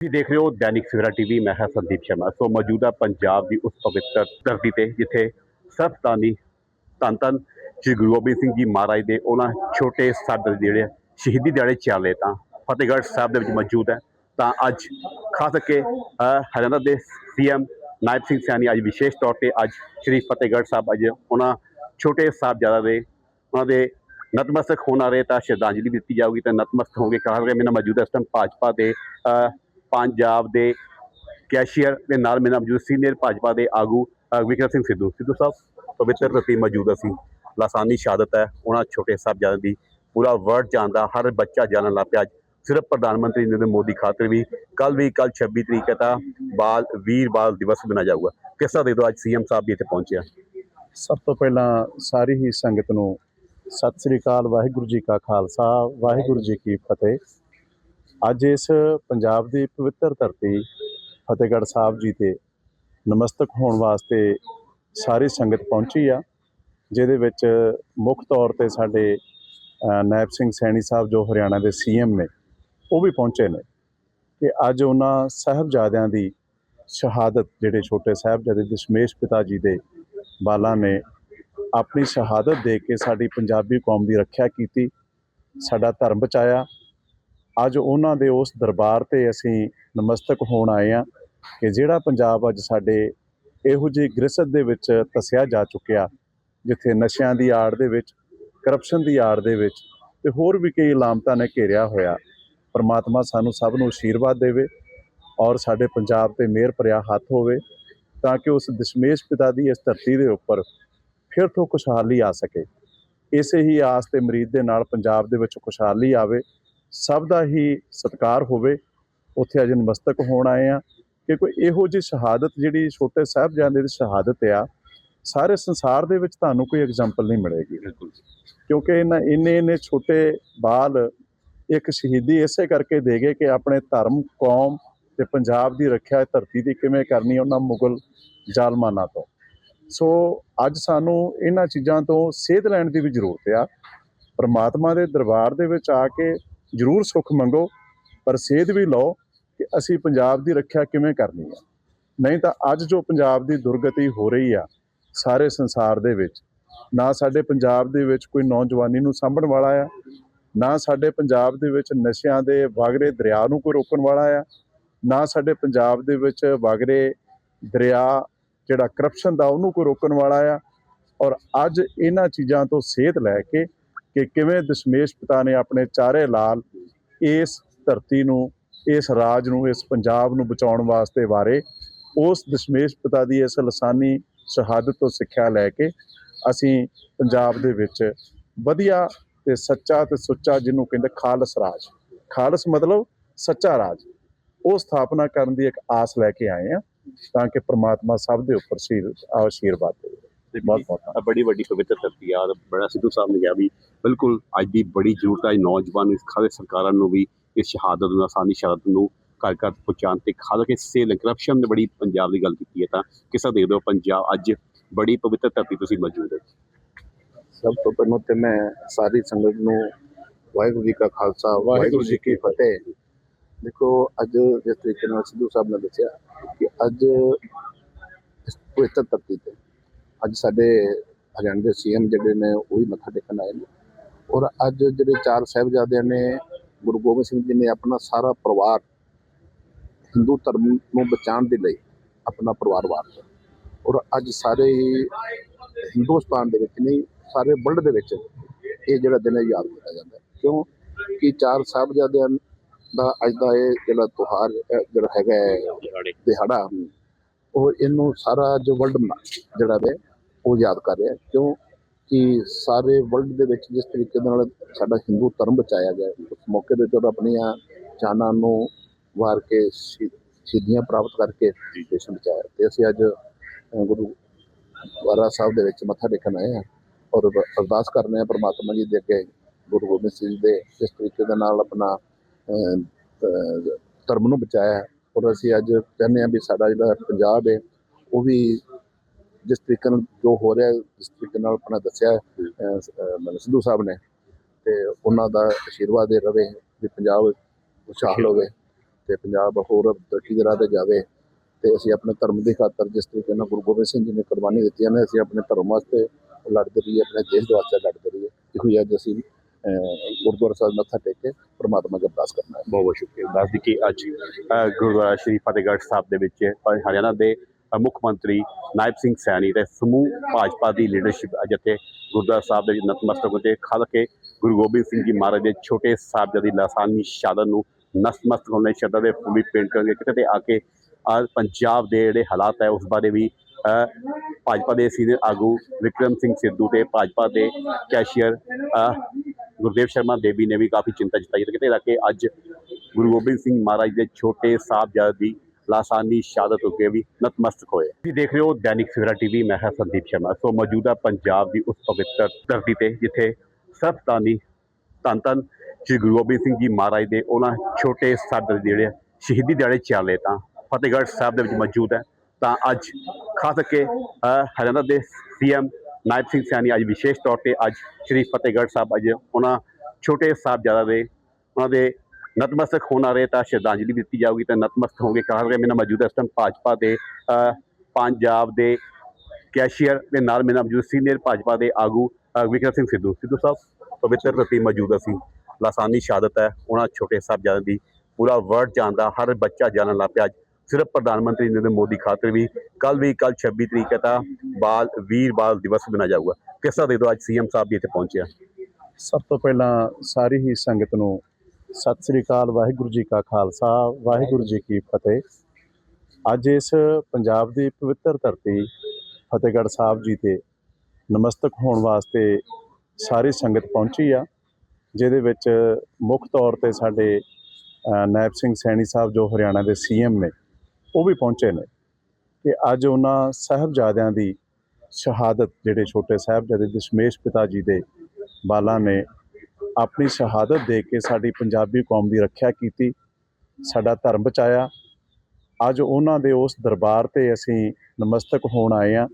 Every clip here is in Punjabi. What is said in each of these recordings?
ਤੁਸੀਂ ਦੇਖ ਰਹੇ ਹੋ ਦੈਨਿਕ ਸਵੇਰਾ ਟੀਵੀ, ਮੈਂ ਹਾਂ ਸੰਦੀਪ ਸ਼ਰਮਾ। ਸੋ ਮੌਜੂਦਾ ਪੰਜਾਬ ਦੀ ਉਸ ਪਵਿੱਤਰ ਧਰਤੀ ਤੇ, ਜਿੱਥੇ ਸਰਬਤਾਨੀ ਧੰਨ ਧੰਨ ਸ਼੍ਰੀ ਗੁਰੂ ਗੋਬਿੰਦ ਸਿੰਘ ਜੀ ਮਹਾਰਾਜ ਦੇ ਉਹਨਾਂ ਛੋਟੇ ਸਾਡੇ ਜਿਹੜੇ ਸ਼ਹੀਦੀ ਦਿਹਾੜੇ ਚੱਲੇ ਤਾਂ ਫਤਿਹਗੜ੍ਹ ਸਾਹਿਬ ਦੇ ਵਿੱਚ ਮੌਜੂਦ ਹੈ। ਤਾਂ ਅੱਜ ਖਾਸ ਕਰਕੇ ਹਰਿਆਣਾ ਦੇ ਸੀਐਮ ਨਾਇਬ ਸਿੰਘ ਸੈਣੀ ਅੱਜ ਵਿਸ਼ੇਸ਼ ਤੌਰ ਤੇ ਅੱਜ ਸ਼੍ਰੀ ਫਤਿਹਗੜ੍ਹ ਸਾਹਿਬ, ਅੱਜ ਉਹਨਾਂ ਛੋਟੇ ਸਾਹਿਬਜ਼ਾਦਾ ਦੇ, ਉਹਨਾਂ ਦੇ ਨਤਮਸਤਕ ਹੋਣ ਰਹੇ ਤਾਂ ਸ਼ਰਧਾਂਜਲੀ ਦਿੱਤੀ ਜਾਊਗੀ, ਤਾਂ ਨਤਮਸਤਕ ਹੋਣਗੇ। ਖਾਸ ਕਰਕੇ ਮੇਰੇ ਨਾਲ ਇਸ ਟਾਈਮ ਭਾਜਪਾ ਦੇ ਪੰਜਾਬ ਦੇ ਕੈਸ਼ੀਅਰ ਦੇ ਨਾਲ ਮੇਰੇ ਨਾਲ ਮੌਜੂਦ ਸੀਨੀਅਰ ਭਾਜਪਾ ਦੇ ਆਗੂ ਵਿਕਰਮ ਸਿੰਘ ਸਿੱਧੂ। ਸਿੱਧੂ ਸਾਹਿਬ, ਪਵਿੱਤਰ ਧਰਤੀ ਮੌਜੂਦ ਅਸੀਂ। ਲਾਸਾਨੀ ਸ਼ਹਾਦਤ ਹੈ। ਉਹਨਾਂ ਛੋਟੇ ਸਾਹਿਬਜ਼ਾਦਿਆਂ ਦੀ ਪੂਰਾ ਵਰਡ ਜਾਣਦਾ ਹਰ ਬੱਚਾ ਜਾਣਨ ਲੱਗ ਪਿਆ। ਅੱਜ ਸਿਰਫ ਪ੍ਰਧਾਨ ਮੰਤਰੀ ਨਰਿੰਦਰ ਮੋਦੀ ਖਾਤਰ ਵੀ ਕੱਲ ਵੀ ਕੱਲ 26 ਤਰੀਕ ਦਾ ਬਾਲ, ਵੀਰ ਬਾਲ ਦਿਵਸ ਮਨਾਇਆ ਜਾਊਗਾ। ਕਿਸ ਤਰ੍ਹਾਂ ਦੇ ਦੋ ਅੱਜ ਸੀਐਮ ਸਾਹਿਬ ਵੀ ਇੱਥੇ ਪਹੁੰਚਿਆ ਸਭ ਤੋਂ ਪਹਿਲਾਂ ਸਾਰੀ ਹੀ ਸੰਗਤ ਨੂੰ ਸਤਿ ਸ੍ਰੀ ਅਕਾਲ, ਵਾਹਿਗੁਰੂ ਜੀ ਕਾ ਖਾਲਸਾ, ਵਾਹਿਗੁਰੂ ਜੀ ਕੀ ਫਤਿਹ। ਅੱਜ ਇਸ ਪੰਜਾਬ ਦੀ ਪਵਿੱਤਰ ਧਰਤੀ ਫਤਿਹਗੜ੍ਹ ਸਾਹਿਬ ਜੀ ਤੇ ਨਮਸਤਕ ਹੋਣ ਵਾਸਤੇ ਸਾਰੀ ਸੰਗਤ ਪਹੁੰਚੀ ਆ, ਜਿਹਦੇ ਵਿੱਚ ਮੁੱਖ ਤੌਰ ਤੇ ਸਾਡੇ ਨਾਇਬ ਸਿੰਘ ਸੈਣੀ ਸਾਹਿਬ ਜੋ ਹਰਿਆਣਾ ਦੇ ਸੀਐਮ ਨੇ, ਉਹ ਵੀ ਪਹੁੰਚੇ ਨੇ। ਕਿ ਅੱਜ ਉਹਨਾਂ ਸਾਹਿਬਜ਼ਾਦਿਆਂ ਦੀ ਸ਼ਹਾਦਤ, ਜਿਹੜੇ ਛੋਟੇ ਸਾਹਿਬਜ਼ਾਦੇ ਦਸ਼ਮੇਸ਼ ਪਿਤਾ ਜੀ ਦੇ ਬਾਲਾ ਨੇ ਆਪਣੀ ਸ਼ਹਾਦਤ ਦੇ ਕੇ ਸਾਡੀ ਪੰਜਾਬੀ ਕੌਮ ਦੀ ਰੱਖਿਆ ਕੀਤੀ, ਸਾਡਾ ਧਰਮ ਬਚਾਇਆ ਅੱਜ ਉਹਨਾਂ ਦੇ ਉਸ ਦਰਬਾਰ ਤੇ ਅਸੀਂ ਨਮਸਤਕ ਹੋਣ ਆਏ ਆ ਕਿ ਜਿਹੜਾ ਪੰਜਾਬ ਅੱਜ ਸਾਡੇ ਇਹੋ ਜਿਹੀ ਗ੍ਰਸਤ ਦੇ ਵਿੱਚ ਤਸਿਆ ਜਾ ਚੁੱਕਿਆ, ਜਿੱਥੇ ਨਸ਼ਿਆਂ ਦੀ ਆੜ ਦੇ ਵਿੱਚ ਕਰਪਸ਼ਨ ਦੀ ਆੜ ਦੇ ਵਿੱਚ ਤੇ ਹੋਰ ਵੀ ਕਈ ਇਲਾਮਤਾਂ ਨੇ ਘੇਰਿਆ ਹੋਇਆ। ਪਰਮਾਤਮਾ ਸਾਨੂੰ ਸਭ ਨੂੰ ਆਸ਼ੀਰਵਾਦ ਦੇਵੇ ਔਰ ਸਾਡੇ ਪੰਜਾਬ ਤੇ ਮਿਹਰ ਭਰਿਆ ਹੱਥ ਹੋਵੇ ਤਾਂ ਕਿ ਉਸ ਦਸ਼ਮੇਸ਼ ਪਿਤਾ ਦੀ ਇਸ ਧਰਤੀ ਦੇ ਉੱਪਰ ਫਿਰ ਤੋਂ ਖੁਸ਼ਹਾਲੀ ਆ ਸਕੇ। ਇਸੇ ਹੀ ਆਸ ਤੇ ਮਰੀਦ ਦੇ ਨਾਲ ਪੰਜਾਬ ਦੇ ਵਿੱਚ ਖੁਸ਼ਹਾਲੀ ਆਵੇ ਸਭ ਦਾ ਹੀ ਸਤਿਕਾਰ ਹੋਵੇ ਉੱਥੇ ਅਜੇ ਨਮਸਤਕ ਹੋਣ ਆਏ ਆ ਕਿ ਕੋਈ ਇਹੋ ਜਿਹੀ ਸ਼ਹਾਦਤ ਜਿਹੜੀ ਛੋਟੇ ਸਾਹਿਬਜ਼ਾਦੇ ਦੀ ਸ਼ਹਾਦਤ ਆ ਸਾਰੇ ਸੰਸਾਰ ਦੇ ਵਿੱਚ ਤੁਹਾਨੂੰ ਕੋਈ ਐਗਜ਼ਾਮਪਲ ਨਹੀਂ ਮਿਲੇਗੀ। ਕਿਉਂਕਿ ਇਹਨਾਂ ਇੰਨੇ ਇੰਨੇ ਛੋਟੇ ਬਾਲ ਇੱਕ ਸ਼ਹੀਦੀ ਇਸੇ ਕਰਕੇ ਦੇ ਗਏ ਕਿ ਆਪਣੇ ਧਰਮ ਕੌਮ ਤੇ ਪੰਜਾਬ ਦੀ ਰੱਖਿਆ ਧਰਤੀ ਦੀ ਕਿਵੇਂ ਕਰਨੀ ਉਹਨਾਂ ਮੁਗਲ ਜ਼ਾਲਮਾਨਾ ਤੋਂ। ਸੋ ਅੱਜ ਸਾਨੂੰ ਇਹਨਾਂ ਚੀਜ਼ਾਂ ਤੋਂ ਸੇਧ ਲੈਣ ਦੀ ਵੀ ਜ਼ਰੂਰਤ ਆ। ਪ੍ਰਮਾਤਮਾ ਦੇ ਦਰਬਾਰ ਦੇ ਵਿੱਚ ਆ ਕੇ ਜ਼ਰੂਰ ਸੁੱਖ ਮੰਗੋ, ਪਰ ਸੇਧ ਵੀ ਲਓ ਕਿ ਅਸੀਂ ਪੰਜਾਬ ਦੀ ਰੱਖਿਆ ਕਿਵੇਂ ਕਰਨੀ ਹੈ। ਨਹੀਂ ਤਾਂ ਅੱਜ ਜੋ ਪੰਜਾਬ ਦੀ ਦੁਰਗਤੀ ਹੋ ਰਹੀ ਆ, ਸਾਰੇ ਸੰਸਾਰ ਦੇ ਵਿੱਚ, ਨਾ ਸਾਡੇ ਪੰਜਾਬ ਦੇ ਵਿੱਚ ਕੋਈ ਨੌਜਵਾਨੀ ਨੂੰ ਸਾਂਭਣ ਵਾਲਾ ਆ, ਨਾ ਸਾਡੇ ਪੰਜਾਬ ਦੇ ਵਿੱਚ ਨਸ਼ਿਆਂ ਦੇ ਵਾਗਰੇ ਦਰਿਆ ਨੂੰ ਕੋਈ ਰੋਕਣ ਵਾਲਾ ਆ, ਨਾ ਸਾਡੇ ਪੰਜਾਬ ਦੇ ਵਿੱਚ ਵਾਗਰੇ ਦਰਿਆ ਜਿਹੜਾ ਕਰਪਸ਼ਨ ਦਾ ਉਹਨੂੰ ਕੋਈ ਰੋਕਣ ਵਾਲਾ ਆ, ਔਰ ਅੱਜ ਇਹਨਾਂ ਚੀਜ਼ਾਂ ਤੋਂ ਸੇਧ ਲੈ ਕੇ ਕਿ ਕਿਵੇਂ ਦਸ਼ਮੇਸ਼ ਪਿਤਾ ਨੇ ਆਪਣੇ ਚਾਰੇ ਲਾਲ ਇਸ ਧਰਤੀ ਨੂੰ, ਇਸ ਰਾਜ ਨੂੰ, ਇਸ ਪੰਜਾਬ ਨੂੰ ਬਚਾਉਣ ਵਾਸਤੇ ਵਾਰੇ ਉਸ ਦਸ਼ਮੇਸ਼ ਪਿਤਾ ਦੀ ਇਸ ਲਸਾਨੀ ਸ਼ਹਾਦਤ ਤੋਂ ਸਿੱਖਿਆ ਲੈ ਕੇ ਅਸੀਂ ਪੰਜਾਬ ਦੇ ਵਿੱਚ ਵਧੀਆ ਤੇ ਸੱਚਾ ਤੇ ਸੁੱਚਾ ਜਿਹਨੂੰ ਕਹਿੰਦੇ ਖਾਲਸ ਰਾਜ। ਖਾਲਸ ਮਤਲਬ ਸੱਚਾ ਰਾਜ। ਉਹ ਸਥਾਪਨਾ ਕਰਨ ਦੀ ਇੱਕ ਆਸ ਲੈ ਕੇ ਆਏ ਆ ਤਾਂ ਕਿ ਪ੍ਰਮਾਤਮਾ ਸਭ ਦੇ ਉੱਪਰ ਸੀਰ ਆਸ਼ੀਰਵਾਦ ਦੇਵੇ। ਬਹੁਤ ਬਹੁਤ ਆ ਬੜੀ ਵੱਡੀ ਪਵਿੱਤਰ ਧਰਤੀ ਆ ਬੜਾ ਸਿੱਧੂ ਸਾਹਿਬ ਨੇ ਕਿਹਾ ਵੀ ਬਿਲਕੁਲ ਅੱਜ ਦੀ ਬੜੀ ਜ਼ਰੂਰਤ ਹੈ ਨੌਜਵਾਨ ਇਸ ਖਾਲੇ ਸਰਕਾਰਾਂ ਨੂੰ ਵੀ ਇਸ ਸ਼ਹਾਦਤ ਨੂੰ ਆਸਾਨੀ ਸ਼ਹਾਦਤ ਨੂੰ ਘਰ ਘਰ ਪਹੁੰਚਾਉਣ ਤੇ ਖਾਸ ਕੇ ਸੇਲ ਕਰਪਸ਼ਨ ਨੇ ਬੜੀ ਪੰਜਾਬ ਦੀ ਗੱਲ ਕੀਤੀ ਹੈ ਤਾਂ ਕਿਸ ਦੇਖਦੇ ਹੋ ਪੰਜਾਬ ਅੱਜ ਬੜੀ ਪਵਿੱਤਰ ਧਰਤੀ ਤੁਸੀਂ ਮੌਜੂਦ ਹੈ। ਸਭ ਤੋਂ ਪਹਿਲਾਂ ਤੇ ਮੈਂ ਸਾਰੀ ਸੰਗਤ ਨੂੰ ਵਾਹਿਗੁਰੂ ਜੀ ਕਾ ਖਾਲਸਾ ਵਾਹਿਗੁਰੂ ਜੀ ਕੀ ਫਤਿਹ। ਦੇਖੋ ਅੱਜ ਜਿਸ ਤਰੀਕੇ ਨਾਲ ਸਿੱਧੂ ਸਾਹਿਬ ਨੇ ਦੱਸਿਆ ਕਿ ਅੱਜ ਇਸ ਪਵਿੱਤਰ ਧਰਤੀ ਤੇ ਅੱਜ ਸਾਡੇ ਹਰਿਆਣੇ ਦੇ ਸੀਐਮ ਜਿਹੜੇ ਨੇ, ਉਹ ਵੀ ਮੱਥਾ ਟੇਕਣ ਆਏ ਨੇ। ਔਰ ਅੱਜ ਜਿਹੜੇ ਚਾਰ ਸਾਹਿਬਜ਼ਾਦਿਆਂ ਨੇ, ਗੁਰੂ ਗੋਬਿੰਦ ਸਿੰਘ ਜੀ ਨੇ ਆਪਣਾ ਸਾਰਾ ਪਰਿਵਾਰ ਹਿੰਦੂ ਧਰਮ ਨੂੰ ਬਚਾਉਣ ਦੇ ਲਈ ਆਪਣਾ ਪਰਿਵਾਰ ਵਾਰਿਆ ਔਰ ਅੱਜ ਸਾਰੇ ਹੀ ਹਿੰਦੁਸਤਾਨ ਦੇ ਵਿੱਚ ਨਹੀਂ, ਸਾਰੇ ਵਰਲਡ ਦੇ ਵਿੱਚ ਇਹ ਜਿਹੜਾ ਦਿਨ ਹੈ ਯਾਦ ਕੀਤਾ ਜਾਂਦਾ ਹੈ। ਕਿਉਂ? ਕਿ ਚਾਰ ਸਾਹਿਬਜ਼ਾਦਿਆਂ ਦਾ ਅੱਜ ਦਾ ਇਹ ਜਿਹੜਾ ਤਿਉਹਾਰ ਜਿਹੜਾ ਹੈਗਾ ਹੈ, ਦਿਹਾੜਾ, ਉਹ ਇਹਨੂੰ ਸਾਰਾ ਜੋ ਵਰਲਡ ਜਿਹੜਾ ਹੈ ਉਹ ਯਾਦ ਕਰ ਰਿਹਾ। ਕਿਉਂ ਕਿ ਸਾਰੇ ਵਰਲਡ ਦੇ ਵਿੱਚ ਜਿਸ ਤਰੀਕੇ ਨਾਲ ਸਾਡਾ ਹਿੰਦੂ ਧਰਮ ਬਚਾਇਆ ਗਿਆ ਉਸ ਮੌਕੇ ਦੇ ਉੱਤੇ ਆਪਣੀਆਂ ਜਾਨਾਂ ਨੂੰ ਵਾਰ ਕੇ ਸ਼ਹੀਦੀਆਂ ਪ੍ਰਾਪਤ ਕਰਕੇ ਦੇਸ਼ ਬਚਾਇਆ ਤੇ ਅਸੀਂ ਅੱਜ ਗੁਰੂ ਵਾਰਾ ਸਾਹਿਬ ਦੇ ਵਿੱਚ ਮੱਥਾ ਟੇਕਣ ਆਏ ਹਾਂ ਔਰ ਅਰ- ਅਰਦਾਸ ਕਰਨੇ ਆ ਪ੍ਰਮਾਤਮਾ ਜੀ ਦੇ ਅੱਗੇ ਗੁਰੂ ਗੋਬਿੰਦ ਸਿੰਘ ਜੀ ਦੇ ਇਸ ਤਰੀਕੇ ਦੇ ਨਾਲ ਆਪਣਾ ਧਰਮ ਨੂੰ ਬਚਾਇਆ। ਔਰ ਅਸੀਂ ਅੱਜ ਕਹਿੰਦੇ ਆ ਵੀ ਸਾਡਾ ਜਿਹੜਾ ਪੰਜਾਬ ਹੈ ਉਹ ਵੀ ਜਿਸ ਤਰੀਕੇ ਨਾਲ ਜੋ ਹੋ ਰਿਹਾ ਜਿਸ ਤਰੀਕੇ ਨਾਲ ਆਪਣਾ ਦੱਸਿਆ ਹੈ, ਮਤਲਬ ਸਿੱਧੂ ਸਾਹਿਬ ਨੇ ਤੇ ਉਹਨਾਂ ਦਾ ਆਸ਼ੀਰਵਾਦ ਦੇ ਰਵੇ ਵੀ ਪੰਜਾਬ ਖੁਸ਼ਹਾਲ ਹੋਵੇ ਤੇ ਪੰਜਾਬ ਹੋਰ ਤਰੱਕੀ ਦੇ ਰਾਹ ਤੇ ਜਾਵੇ ਤੇ ਅਸੀਂ ਆਪਣੇ ਧਰਮ ਦੀ ਖਾਤਰ ਜਿਸ ਤਰੀਕੇ ਨਾਲ ਗੁਰੂ ਗੋਬਿੰਦ ਸਿੰਘ ਜੀ ਨੇ ਕੁਰਬਾਨੀ ਦਿੱਤੀਆਂ ਨੇ ਅਸੀਂ ਆਪਣੇ ਧਰਮ ਵਾਸਤੇ ਲੜਦੇ ਰਹੀਏ ਆਪਣੇ ਦੇਸ਼ ਦੇ ਵਾਸਤੇ ਲੜਦੇ ਰਹੀਏ। ਇਹੋ ਹੀ ਅੱਜ ਅਸੀਂ ਗੁਰਦੁਆਰਾ ਸਾਹਿਬ ਮੱਥਾ ਟੇਕ ਕੇ ਪਰਮਾਤਮਾ ਦਾ ਅਰਦਾਸ ਕਰਨਾ ਹੈ। ਬਹੁਤ ਬਹੁਤ ਸ਼ੁਕਰੀਆ। ਦੱਸ ਦੀ ਕਿ ਅੱਜ ਗੁਰਦੁਆਰਾ ਸ਼੍ਰੀ ਫਤਿਹਗੜ੍ਹ ਸਾਹਿਬ ਦੇ ਵਿੱਚ ਪ- ਹਰਿਆਣਾ ਦੇ ਮੁੱਖ ਮੰਤਰੀ ਨਾਇਬ ਸਿੰਘ ਸੈਣੀ ਤੇ ਸਮੂਹ ਭਾਜਪਾ ਦੀ ਲੀਡਰਸ਼ਿਪ ਅੱਜ ਇੱਥੇ ਗੁਰਦੁਆਰਾ ਸਾਹਿਬ ਦੇ ਵਿੱਚ ਨਤਮਸਤਕ ਹੁੰਦੇ ਖਲ ਕੇ ਗੁਰੂ ਗੋਬਿੰਦ ਸਿੰਘ ਜੀ ਮਹਾਰਾਜ ਦੇ ਛੋਟੇ ਸਾਹਿਬਜ਼ਾਦੇ ਦੀ ਲਾਸਾਨੀ ਸ਼ਹਾਦਤ ਨੂੰ ਨਤਮਸਤਕ ਹੋਣ ਲਈ ਸ਼ਰਧਾ ਦੇ ਫੁੱਲੀ ਪੇਂਟ ਕਰਨਗੇ ਕਿਤੇ ਤੇ ਆ ਕੇ ਆ ਪੰਜਾਬ ਦੇ ਜਿਹੜੇ ਹਾਲਾਤ ਹੈ, ਉਸ ਬਾਰੇ ਵੀ ਭਾਜਪਾ ਦੇ ਸੀਨੀਅਰ ਆਗੂ ਵਿਕਰਮ ਸਿੰਘ ਸਿੱਧੂ ਤੇ ਭਾਜਪਾ ਦੇ ਕੈਸ਼ੀਅਰ ਗੁਰਦੇਵ ਸ਼ਰਮਾ ਦੇਵੀ ਨੇ ਵੀ ਕਾਫੀ ਚਿੰਤਾ ਜਤਾਈ। ਕਿਤੇ ਨਾ ਕੇ ਅੱਜ ਗੁਰੂ ਗੋਬਿੰਦ ਸਿੰਘ ਮਹਾਰਾਜ ਦੇ ਛੋਟੇ ਸਾਹਿਬਜ਼ਾਦੇ ਦੀ ਲਾਸਾਨੀ ਸ਼ਹਾਦਤ ਉੱਤੇ ਵੀ ਨਤਮਸਤਕ ਹੋਏ। ਤੁਸੀਂ ਦੇਖ ਰਹੇ ਹੋ ਦੈਨਿਕ ਸਵੇਰਾ ਟੀਵੀ, ਮੈਂ ਹਾਂ ਸੰਦੀਪ ਸ਼ਰਮਾ। ਸੋ ਮੌਜੂਦਾ ਪੰਜਾਬ ਦੀ ਉਸ ਪਵਿੱਤਰ ਧਰਤੀ ਤੇ, ਜਿੱਥੇ ਸਰਬਤਾਨੀ ਧੰਨ ਧੰਨ ਸ੍ਰੀ ਗੁਰੂ ਗੋਬਿੰਦ ਸਿੰਘ ਜੀ ਮਹਾਰਾਜ ਦੇ ਉਹਨਾਂ ਛੋਟੇ ਸਾਹਿਬਜ਼ਾਦੇ ਜਿਹੜੇ ਸ਼ਹੀਦੀ ਦਿਹਾੜੇ ਚੱਲੇ ਤਾਂ ਫਤਿਹਗੜ੍ਹ ਸਾਹਿਬ ਦੇ ਵਿੱਚ ਮੌਜੂਦ ਹੈ। ਤਾਂ ਅੱਜ ਖਾਸ ਕਰਕੇ ਹਰਿਆਣਾ ਦੇ ਸੀਐਮ ਨਾਇਬ ਸਿੰਘ ਸੈਣੀ ਅੱਜ ਵਿਸ਼ੇਸ਼ ਤੌਰ ਤੇ ਅੱਜ ਸ੍ਰੀ ਫਤਿਹਗੜ੍ਹ ਸਾਹਿਬ ਅੱਜ ਉਹਨਾਂ ਛੋਟੇ ਸਾਹਿਬਜ਼ਾਦਾ ਦੇ, ਉਹਨਾਂ ਦੇ ਨਤਮਸਤਕ ਹੋਣਾ ਰਹੇ ਤਾਂ ਸ਼ਰਧਾਂਜਲੀ ਦਿੱਤੀ ਜਾਊਗੀ ਤਾਂ ਨਤਮਸਤਕ ਹੋਣਗੇ ਖਾਸ ਕਰਕੇ ਮੇਰੇ ਨਾਲ ਮੌਜੂਦ ਹੈ ਇਸ ਟਾਈਮ ਭਾਜਪਾ ਦੇ ਪੰਜਾਬ ਦੇ ਕੈਸ਼ੀਅਰ ਦੇ ਨਾਲ ਮੇਰਾ ਮੌਜੂਦ ਸੀਨੀਅਰ ਭਾਜਪਾ ਦੇ ਆਗੂ ਵਿਕਰਮ ਸਿੰਘ ਸਿੱਧੂ। ਸਿੱਧੂ ਸਾਹਿਬ, ਪਵਿੱਤਰ ਧਰਤੀ ਮੌਜੂਦ ਅਸੀਂ। ਲਾਸਾਨੀ ਸ਼ਹਾਦਤ ਹੈ ਉਹਨਾਂ ਛੋਟੇ ਸਾਹਿਬਜ਼ਾਦਿਆਂ ਦੀ। ਪੂਰਾ ਵਰਲਡ ਜਾਣਦਾ, ਹਰ ਬੱਚਾ ਜਾਣਨ ਲੱਗ ਪਿਆ। ਅੱਜ ਸਿਰਫ ਪ੍ਰਧਾਨ ਮੰਤਰੀ ਨਰਿੰਦਰ ਮੋਦੀ ਖਾਤਰ ਵੀ ਕੱਲ ਵੀ ਕੱਲ 26 ਤਰੀਕ ਹੈ ਤਾਂ ਬਾਲ, ਵੀਰ ਬਾਲ ਦਿਵਸ ਮਨਾਇਆ ਜਾਊਗਾ। ਕਿਸ ਤਰ੍ਹਾਂ ਦੇ ਦੋ ਅੱਜ ਸੀਐਮ ਸਾਹਿਬ ਵੀ ਇੱਥੇ ਪਹੁੰਚਿਆ ਸਭ ਤੋਂ ਪਹਿਲਾਂ ਸਾਰੀ ਹੀ ਸੰਗਤ ਨੂੰ ਸਤਿ ਸ੍ਰੀ ਅਕਾਲ, ਵਾਹਿਗੁਰੂ ਜੀ ਕਾ ਖਾਲਸਾ, ਵਾਹਿਗੁਰੂ ਜੀ ਕੀ ਫਤਿਹ। ਅੱਜ ਇਸ ਪੰਜਾਬ ਦੀ ਪਵਿੱਤਰ ਧਰਤੀ, ਫਤਿਹਗੜ੍ਹ ਸਾਹਿਬ ਜੀ ਤੇ ਨਮਸਤਕ ਹੋਣ ਵਾਸਤੇ ਸਾਰੀ ਸੰਗਤ ਪਹੁੰਚੀ ਆ, ਜਿਹਦੇ ਵਿੱਚ ਮੁੱਖ ਤੌਰ ਤੇ ਸਾਡੇ ਨਾਇਬ ਸਿੰਘ ਸੈਣੀ ਸਾਹਿਬ ਜੋ ਹਰਿਆਣਾ ਦੇ ਸੀਐਮ ਨੇ, ਉਹ ਵੀ ਪਹੁੰਚੇ ਨੇ। ਕਿ ਅੱਜ ਉਹਨਾਂ ਸਾਹਿਬਜ਼ਾਦਿਆਂ ਦੀ ਸ਼ਹਾਦਤ, ਜਿਹੜੇ ਛੋਟੇ ਸਾਹਿਬਜ਼ਾਦੇ ਦਸ਼ਮੇਸ਼ ਪਿਤਾ ਜੀ ਦੇ ਬਾਲਾਂ ਨੇ ਆਪਣੀ ਸ਼ਹਾਦਤ ਦੇ ਕੇ ਸਾਡੀ ਪੰਜਾਬੀ ਕੌਮ ਦੀ ਰੱਖਿਆ ਕੀਤੀ, ਸਾਡਾ ਧਰਮ ਬਚਾਇਆ। ਅੱਜ ਉਹਨਾਂ ਦੇ ਉਸ ਦਰਬਾਰ ਤੇ ਅਸੀਂ ਨਮਸਤਕ ਹੋਣ ਆਏ ਆ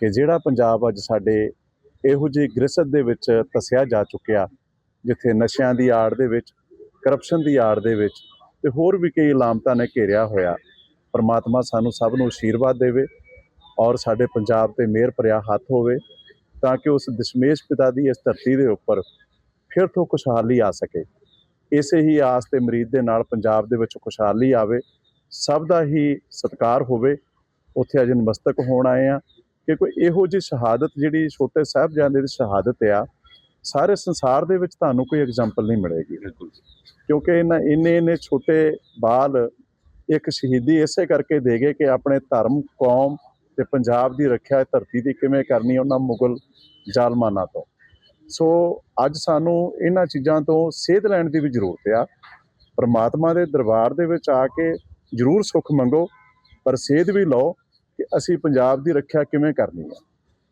ਕਿ ਜਿਹੜਾ ਪੰਜਾਬ ਅੱਜ ਸਾਡੇ ਇਹੋ ਜਿਹੀ ਗ੍ਰਸਤ ਦੇ ਵਿੱਚ ਤਸਿਆ ਜਾ ਚੁੱਕਿਆ, ਜਿੱਥੇ ਨਸ਼ਿਆਂ ਦੀ ਆੜ ਦੇ ਵਿੱਚ ਕਰਪਸ਼ਨ ਦੀ ਆੜ ਦੇ ਵਿੱਚ ਤੇ ਹੋਰ ਵੀ ਕਈ ਲਾਮਤਾਂ ਨੇ ਘੇਰਿਆ ਹੋਇਆ। ਪਰਮਾਤਮਾ ਸਾਨੂੰ ਸਭ ਨੂੰ ਆਸ਼ੀਰਵਾਦ ਦੇਵੇ ਔਰ ਸਾਡੇ ਪੰਜਾਬ ਤੇ ਮਿਹਰ ਭਰਿਆ ਹੱਥ ਹੋਵੇ ਤਾਂ ਕਿ ਉਸ ਦਸ਼ਮੇਸ਼ ਪਿਤਾ ਦੀ ਇਸ ਧਰਤੀ ਦੇ ਉੱਪਰ ਫਿਰ ਤੋਂ ਖੁਸ਼ਹਾਲੀ ਆ ਸਕੇ। ਇਸੇ ਹੀ ਆਸ ਤੇ ਮਰੀਦ ਦੇ ਨਾਲ ਪੰਜਾਬ ਦੇ ਵਿੱਚ ਖੁਸ਼ਹਾਲੀ ਆਵੇ ਸਭ ਦਾ ਹੀ ਸਤਿਕਾਰ ਹੋਵੇ ਉੱਥੇ ਅਜਨ ਮਸਤਕ ਹੋਣ ਆਏ ਆ ਕਿ ਕੋਈ ਇਹੋ ਜਿਹੀ ਸ਼ਹਾਦਤ ਜਿਹੜੀ ਛੋਟੇ ਸਾਹਿਬਜ਼ਾਦੇ ਦੀ ਸ਼ਹਾਦਤ ਆ ਸਾਰੇ ਸੰਸਾਰ ਦੇ ਵਿੱਚ ਤੁਹਾਨੂੰ ਕੋਈ ਐਗਜ਼ਾਮਪਲ ਨਹੀਂ ਮਿਲੇਗੀ। ਬਿਲਕੁਲ ਕਿਉਂਕਿ ਇਹਨਾਂ ਇੰਨੇ ਇੰਨੇ ਛੋਟੇ ਬਾਲ ਇੱਕ ਸ਼ਹੀਦੀ ਇਸੇ ਕਰਕੇ ਦੇ ਗਏ ਕਿ ਆਪਣੇ ਧਰਮ ਕੌਮ ਤੇ ਪੰਜਾਬ ਦੀ ਰੱਖਿਆ ਧਰਤੀ ਦੀ ਕਿਵੇਂ ਕਰਨੀ ਉਹਨਾਂ ਮੁਗਲ ਜ਼ਾਲਮਾਨਾਂ ਤੋਂ। ਸੋ ਅੱਜ ਸਾਨੂੰ ਇਹਨਾਂ ਚੀਜ਼ਾਂ ਤੋਂ ਸੇਧ ਲੈਣ ਦੀ ਵੀ ਜ਼ਰੂਰਤ ਆ। ਪਰਮਾਤਮਾ ਦੇ ਦਰਬਾਰ ਦੇ ਵਿੱਚ ਆ ਕੇ ਜ਼ਰੂਰ ਸੁੱਖ ਮੰਗੋ, ਪਰ ਸੇਧ ਵੀ ਲਓ ਕਿ ਅਸੀਂ ਪੰਜਾਬ ਦੀ ਰੱਖਿਆ ਕਿਵੇਂ ਕਰਨੀ ਆ।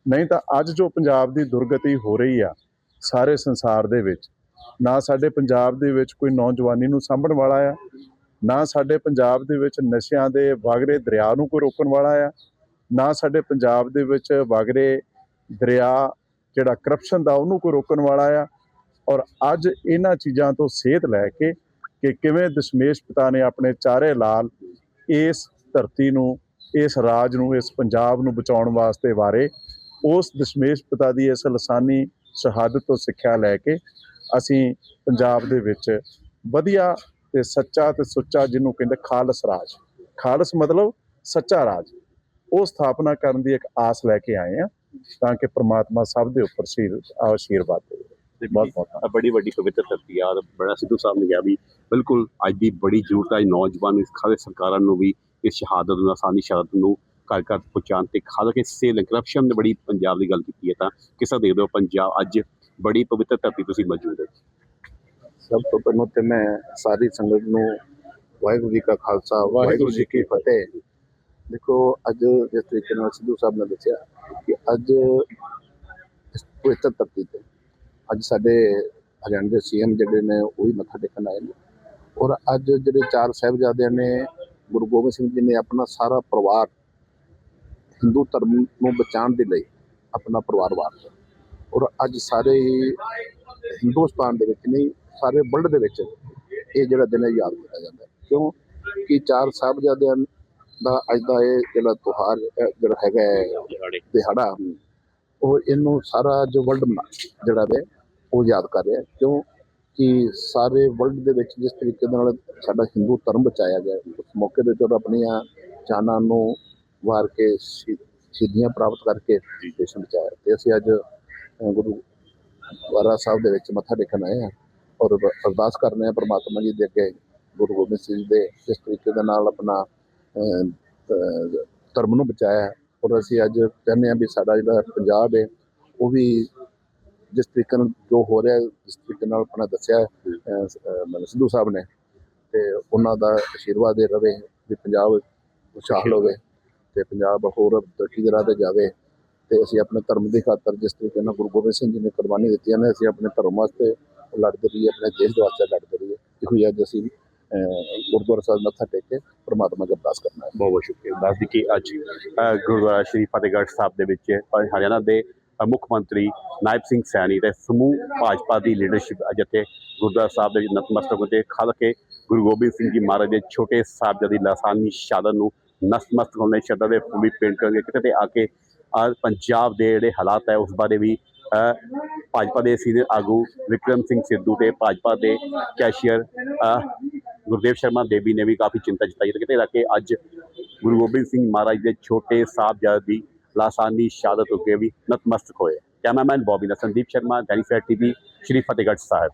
ਨਹੀਂ ਤਾਂ ਅੱਜ ਜੋ ਪੰਜਾਬ ਦੀ ਦੁਰਗਤੀ ਹੋ ਰਹੀ ਆ ਸਾਰੇ ਸੰਸਾਰ ਦੇ ਵਿੱਚ, ਨਾ ਸਾਡੇ ਪੰਜਾਬ ਦੇ ਵਿੱਚ ਕੋਈ ਨੌਜਵਾਨੀ ਨੂੰ ਸਾਂਭਣ ਵਾਲਾ ਆ, ਨਾ ਸਾਡੇ ਪੰਜਾਬ ਦੇ ਵਿੱਚ ਨਸ਼ਿਆਂ ਦੇ ਵਾਗਰੇ ਦਰਿਆ ਨੂੰ ਕੋਈ ਰੋਕਣ ਵਾਲਾ ਆ, ਨਾ ਸਾਡੇ ਪੰਜਾਬ ਦੇ ਵਿੱਚ ਵਾਗਰੇ ਦਰਿਆ ਜਿਹੜਾ ਕਰਪਸ਼ਨ ਦਾ ਉਹਨੂੰ ਕੋਈ ਰੋਕਣ ਵਾਲਾ ਆ। ਔਰ ਅੱਜ ਇਹਨਾਂ ਚੀਜ਼ਾਂ ਤੋਂ ਸੇਧ ਲੈ ਕੇ ਕਿ ਕਿਵੇਂ ਦਸ਼ਮੇਸ਼ ਪਿਤਾ ਨੇ ਆਪਣੇ ਚਾਰੇ ਲਾਲ ਇਸ ਧਰਤੀ ਨੂੰ, ਇਸ ਰਾਜ ਨੂੰ, ਇਸ ਪੰਜਾਬ ਨੂੰ ਬਚਾਉਣ ਵਾਸਤੇ ਵਾਰੇ ਉਸ ਦਸ਼ਮੇਸ਼ ਪਿਤਾ ਦੀ ਇਸ ਲਸਾਨੀ ਸ਼ਹਾਦਤ ਤੋਂ ਸਿੱਖਿਆ ਲੈ ਕੇ ਅਸੀਂ ਪੰਜਾਬ ਦੇ ਵਿੱਚ ਵਧੀਆ ਤੇ ਸੱਚਾ ਤੇ ਸੁੱਚਾ ਜਿਹਨੂੰ ਕਹਿੰਦੇ ਖਾਲਸ ਰਾਜ। ਖਾਲਸ ਮਤਲਬ ਸੱਚਾ ਰਾਜ। ਉਹ ਸਥਾਪਨਾ ਕਰਨ ਦੀ ਇੱਕ ਆਸ ਲੈ ਕੇ ਆਏ ਆ। ਤਾਂ ਕਿ ਪ੍ਰਮਾਤਮਾ ਸਭ ਦੇ ਉੱਪਰ ਸ਼ੀਰ ਆਸ਼ੀਰਵਾਦ ਦੇਵੇ ਬਹੁਤ ਬਹੁਤ ਬੜੀ ਵੱਡੀ ਪਵਿੱਤਰ ਧਰਤੀ ਆ ਬੜਾ ਸਿੱਧੂ ਸਾਹਿਬ ਨੇ ਕਿਹਾ ਵੀ ਬਿਲਕੁਲ ਅੱਜ ਦੀ ਬੜੀ ਜ਼ਰੂਰਤ ਹੈ ਨੌਜਵਾਨ ਇਸ ਖਾਲੇ ਸਰਕਾਰਾਂ ਨੂੰ ਵੀ ਇਸ ਸ਼ਹਾਦਤ ਨੂੰ ਆਸਾਨੀ ਸ਼ਹਾਦਤ ਨੂੰ ਘਰ ਘਰ ਪਹੁੰਚਾਉਣ ਤੇ ਖਾਲ ਕੇ ਸੇਲ ਕਰਪਸ਼ਨ ਨੇ ਬੜੀ ਪੰਜਾਬ ਦੀ ਗੱਲ ਕੀਤੀ ਹੈ ਤਾਂ ਕਿਸ ਤਰ੍ਹਾਂ ਦੇਖਦੇ ਹੋ ਪੰਜਾਬ ਅੱਜ ਬੜੀ ਪਵਿੱਤਰ ਧਰਤੀ ਤੁਸੀਂ ਮੌਜੂਦ ਹੋ? ਸਭ ਤੋਂ ਪਹਿਲਾਂ ਤੇ ਮੈਂ ਸਾਰੀ ਸੰਗਤ ਨੂੰ ਵਾਹਿਗੁਰੂ ਜੀ ਕਾ ਖਾਲਸਾ ਵਾਹਿਗੁਰੂ ਜੀ ਕੀ ਫਤਿਹ। ਦੇਖੋ, ਅੱਜ ਜਿਸ ਤਰੀਕੇ ਨਾਲ ਸਿੱਧੂ ਸਾਹਿਬ ਨੇ ਦੱਸਿਆ ਕਿ ਅੱਜ ਇਸ ਪਵਿੱਤਰ ਧਰਤੀ ਤੇ ਅੱਜ ਸਾਡੇ ਹਰਿਆਣਾ ਦੇ ਸੀਐਮ ਜਿਹੜੇ ਨੇ, ਉਹ ਵੀ ਮੱਥਾ ਟੇਕਣ ਆਏ ਨੇ। ਔਰ ਅੱਜ ਜਿਹੜੇ ਚਾਰ ਸਾਹਿਬਜ਼ਾਦਿਆਂ ਨੇ, ਗੁਰੂ ਗੋਬਿੰਦ ਸਿੰਘ ਜੀ ਨੇ ਆਪਣਾ ਸਾਰਾ ਪਰਿਵਾਰ ਹਿੰਦੂ ਧਰਮ ਨੂੰ ਬਚਾਉਣ ਦੇ ਲਈ ਆਪਣਾ ਪਰਿਵਾਰ ਵਾਰਤਾ। ਔਰ ਅੱਜ ਸਾਰੇ ਹੀ ਹਿੰਦੁਸਤਾਨ ਦੇ ਵਿੱਚ ਨਹੀਂ, ਸਾਰੇ ਵਰਲਡ ਦੇ ਵਿੱਚ ਇਹ ਜਿਹੜਾ ਦਿਨ ਹੈ ਯਾਦ ਕੀਤਾ ਜਾਂਦਾ ਹੈ। ਕਿਉਂ? ਕਿ ਚਾਰ ਸਾਹਿਬਜ਼ਾਦਿਆਂ ਦਾ ਅੱਜ ਦਾ ਇਹ ਜਿਹੜਾ ਤਿਉਹਾਰ ਹੈ, ਜਿਹੜਾ ਹੈਗਾ ਹੈ ਦਿਹਾੜਾ। ਉਹ ਇਹਨੂੰ ਸਾਰਾ ਜੋ ਵਰਲਡ ਜਿਹੜਾ ਵੇ ਉਹ ਯਾਦ ਕਰ ਰਿਹਾ ਹੈ। ਕਿਉਂ? ਕਿ ਸਾਰੇ ਵਰਲਡ ਦੇ ਵਿੱਚ ਜਿਸ ਤਰੀਕੇ ਦੇ ਨਾਲ ਸਾਡਾ ਹਿੰਦੂ ਧਰਮ ਬਚਾਇਆ ਗਿਆ ਹੈ, ਉਸ ਮੌਕੇ ਤੇ ਜਦੋਂ ਆਪਣੀਆਂ ਜਾਨਾਂ ਨੂੰ ਵਾਰ ਕੇ ਸ਼ਹੀਦੀਆਂ ਪ੍ਰਾਪਤ ਕਰਕੇ ਦੇਸ਼ ਬਚਾਇਆ। ਤੇ ਅਸੀਂ ਅੱਜ ਗੁਰੂ ਵਾਰਾ ਸਾਹਿਬ ਦੇ ਵਿੱਚ ਮੱਥਾ ਟੇਕਣ ਆਏ ਹਾਂ ਔਰ ਅਰ- ਅਰਦਾਸ ਕਰਨੇ ਆ ਪ੍ਰਮਾਤਮਾ ਜੀ ਦੇ ਅੱਗੇ ਗੁਰੂ ਗੋਬਿੰਦ ਸਿੰਘ ਜੀ ਦੇ ਜਿਸ ਤਰੀਕੇ ਦੇ ਨਾਲ ਆਪਣਾ ਧਰਮ ਨੂੰ ਬਚਾਇਆ ਔਰ ਅਸੀਂ ਅੱਜ ਕਹਿੰਦੇ ਹਾਂ ਵੀ ਸਾਡਾ ਜਿਹੜਾ ਪੰਜਾਬ ਹੈ ਉਹ ਵੀ ਜਿਸ ਤਰੀਕੇ ਨਾਲ ਜੋ ਹੋ ਰਿਹਾ ਜਿਸ ਤਰੀਕੇ ਨਾਲ ਆਪਣਾ ਦੱਸਿਆ ਹੈ, ਮਤਲਬ ਸਿੱਧੂ ਸਾਹਿਬ ਨੇ ਤੇ ਉਹਨਾਂ ਦਾ ਆਸ਼ੀਰਵਾਦ ਦੇ ਰਵੇ ਵੀ ਪੰਜਾਬ ਖੁਸ਼ਹਾਲ ਹੋਵੇ ਤੇ ਪੰਜਾਬ ਹੋਰ ਤਰੱਕੀ ਦੇ ਰਾਹ ਤੇ ਜਾਵੇ ਤੇ ਅਸੀਂ ਆਪਣੇ ਧਰਮ ਦੀ ਖਾਤਰ ਜਿਸ ਤਰੀਕੇ ਨਾਲ ਗੁਰੂ ਗੋਬਿੰਦ ਸਿੰਘ ਜੀ ਨੇ ਕੁਰਬਾਨੀ ਦਿੱਤੀਆਂ ਨੇ ਅਸੀਂ ਆਪਣੇ ਧਰਮ ਵਾਸਤੇ ਲੜਦੇ ਰਹੀਏ ਆਪਣੇ ਦੇਸ਼ ਵਾਸਤੇ ਲੜਦੇ ਰਹੀਏ। ਇਹੋ ਹੀ ਅੱਜ ਅਸੀਂ ਗੁਰਦੁਆਰਾ ਸਾਹਿਬ ਮੱਥਾ ਟੇਕ ਕੇ ਪ੍ਰਮਾਤਮਾ ਅੱਗੇ ਅਰਦਾਸ ਕਰਨਾ ਹੈ। ਬਹੁਤ ਬਹੁਤ ਸ਼ੁਕਰੀਆ। ਦੱਸ ਦੀ ਕਿ ਅੱਜ ਗੁਰਦੁਆਰਾ ਸ਼੍ਰੀ ਫਤਿਹਗੜ੍ਹ ਸਾਹਿਬ ਦੇ ਵਿੱਚ ਹਰਿਆਣਾ ਦੇ ਮੁੱਖ ਮੰਤਰੀ ਨਾਇਬ ਸਿੰਘ ਸੈਣੀ ਤੇ ਸਮੂਹ ਭਾਜਪਾ ਦੀ ਲੀਡਰਸ਼ਿਪ ਅੱਜ ਇੱਥੇ ਗੁਰਦੁਆਰਾ ਸਾਹਿਬ ਦੇ ਵਿੱਚ ਨਤਮਸਤਕ ਹੁੰਦੇ ਖਲ ਕੇ ਗੁਰੂ ਗੋਬਿੰਦ ਸਿੰਘ ਜੀ ਮਹਾਰਾਜ ਦੇ ਛੋਟੇ ਸਾਹਿਬਜ਼ਾਦੀ ਲਾਸਾਨੀ ਸ਼ਾਦਨ ਨੂੰ ਨਤਮਸਤਕ ਹੋਣ ਲਈ ਸ਼ਰਧਾ ਦੇ ਫੁੱਲ ਵੀ ਪੇਂਟ ਕਰਨਗੇ ਕਿਤੇ ਤੇ ਆ ਕੇ ਆ ਪੰਜਾਬ ਦੇ ਜਿਹੜੇ ਹਾਲਾਤ ਹੈ ਉਸ ਬਾਰੇ ਵੀ ਭਾਜਪਾ ਦੇ ਸੀਨੀਅਰ ਆਗੂ ਵਿਕਰਮ ਸਿੰਘ ਸਿੱਧੂ ਤੇ ਭਾਜਪਾ ਦੇ ਕੈਸ਼ੀਅਰ ਗੁਰਦੇਵ ਸ਼ਰਮਾ ਦੇਵੀ ਨੇ ਵੀ ਕਾਫੀ ਚਿੰਤਾ ਜਤਾਈ ਕਿਤੇ ਕਿਤੇ ਕੇ ਅੱਜ ਗੁਰੂ ਗੋਬਿੰਦ ਸਿੰਘ ਮਹਾਰਾਜ ਦੇ ਛੋਟੇ ਸਾਹਿਬਜ਼ਾਦੇ ਦੀ ਲਾਸਾਨੀ ਸ਼ਹਾਦਤ ਉੱਤੇ ਵੀ ਨਤਮਸਤਕ ਹੋਏ। ਕੈਮਰਾਮੈਨ ਬੋਬੀ ਦਾ ਸੰਦੀਪ ਸ਼ਰਮਾ ਗੈਰੀਫੈਰ ਟੀਵੀ, ਸ਼੍ਰੀ ਫਤਿਹਗੜ੍ਹ ਸਾਹਿਬ।